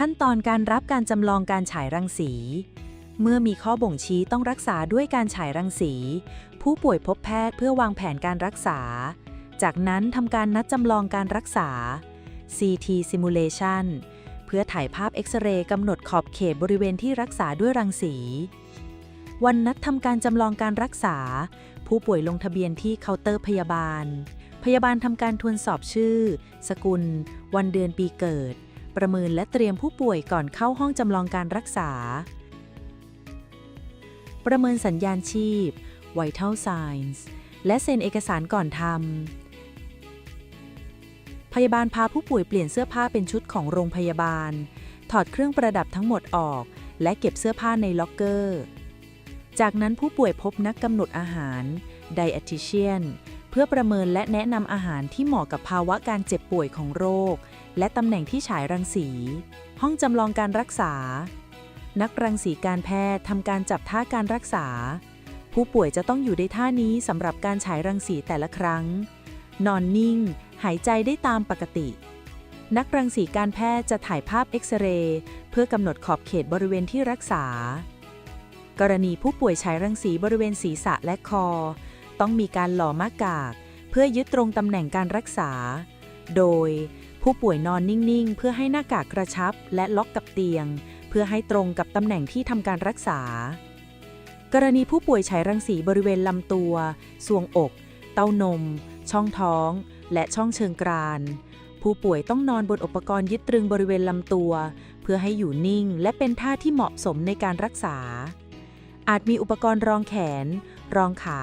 ขั้นตอนการรับการจำลองการฉายรังสี เมื่อมีข้อบ่งชี้ต้องรักษาด้วยการฉายรังสี ผู้ป่วยพบแพทย์เพื่อวางแผนการรักษา จากนั้นทำการนัดจำลองการรักษา CT simulation เพื่อถ่ายภาพเอ็กซเรย์กำหนดขอบเขตบริเวณที่รักษาด้วยรังสี วันนัดทำการจำลองการรักษา ผู้ป่วยลงทะเบียนที่เคาน์เตอร์พยาบาล พยาบาลทำการทวนสอบชื่อ สกุล วันเดือนปีเกิด ประเมินและเตรียมผู้ป่วยก่อนเข้าห้องจำลองการรักษา ประเมินสัญญาณชีพ Vital Signs และเซ็นเอกสารก่อนทำ พยาบาลพาผู้ป่วยเปลี่ยนเสื้อผ้าเป็นชุดของโรงพยาบาล ถอดเครื่องประดับทั้งหมดออก และเก็บเสื้อผ้าในล็อกเกอร์ จากนั้นผู้ป่วยพบนักกำหนดอาหาร Dietitian พื่อประเมินและแนะนำอาหารที่เหมาะกับภาวะการเจ็บป่วยของโรค และตำแหน่งที่ฉายรังสี ห้องจำลองการรักษา นักรังสีการแพทย์ทำการจับท่าการรักษา ผู้ป่วยจะต้องอยู่ในท่านี้สำหรับการฉายรังสีแต่ละครั้ง นอนนิ่ง หายใจได้ตามปกติ นักรังสีการแพทย์จะถ่ายภาพเอ็กซเรย์เพื่อกำหนดขอบเขตบริเวณที่รักษา กรณีผู้ป่วยฉายรังสีบริเวณศีรษะและคอ ต้องมีการหล่อหน้ากาก เพื่อยึดตรงตำแหน่งการรักษา โดยผู้ป่วยนอนนิ่ง ๆ เพื่อให้หน้ากากกระชับและล็อกกับเตียง เพื่อให้ตรงกับตำแหน่งที่ทำการรักษา กรณีผู้ป่วยฉายรังสีบริเวณลำตัว สวงอก เต้านม ช่องท้อง และช่องเชิงกราน ผู้ป่วยต้องนอนบนอุปกรณ์ยึดตรึงบริเวณลำตัว เพื่อให้อยู่นิ่ง และเป็นท่าที่เหมาะสมในการรักษา อาจมีอุปกรณ์รองแขน รองขา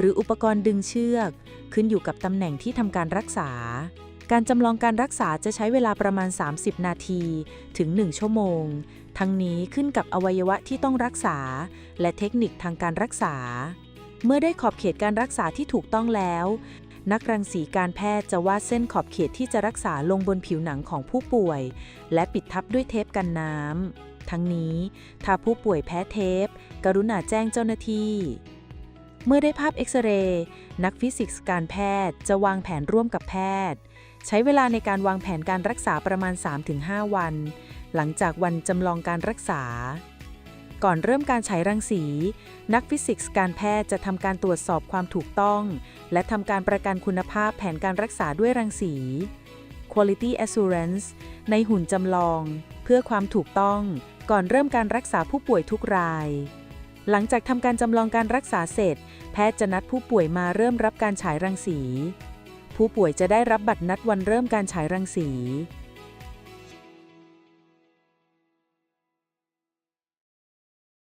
หรืออุปกรณ์ดึงเชือก ขึ้นอยู่กับตำแหน่งที่ทำการรักษา การจำลองการรักษาจะใช้เวลาประมาณ 30 นาที ถึง 1 ชั่วโมง ทั้งนี้ขึ้นกับอวัยวะที่ต้องรักษา และเทคนิคทางการรักษา เมื่อได้ขอบเขตการรักษาที่ถูกต้องแล้ว นักรังสีการแพทย์จะวาดเส้นขอบเขตที่จะรักษาลงบนผิวหนังของผู้ป่วย และปิดทับด้วยเทปกันน้ำทั้งนี้ ถ้าผู้ป่วยแพ้เทป กรุณาแจ้งเจ้าหน้าที่ เมื่อได้ภาพเอ็กซเรย์นักฟิสิกส์การแพทย์จะวางแผนร่วมกับแพทย์ ใช้เวลาในการวางแผนการรักษาประมาณ 3-5 วัน หลังจากวันจำลองการรักษา ก่อนเริ่มการฉายรังสี นักฟิสิกส์การแพทย์จะทำการตรวจสอบความถูกต้อง และทำการประกันคุณภาพแผนการรักษาด้วยรังสี Quality Assurance ในหุ่นจำลอง เพื่อความถูกต้อง ก่อนเริ่มการรักษาผู้ป่วยทุกราย หลังจากทำการจำลองการรักษาเสร็จ แพทย์จะนัดผู้ป่วยมาเริ่มรับการฉายรังสี ผู้ป่วยจะได้รับบัตรนัดวันเริ่มการฉายรังสี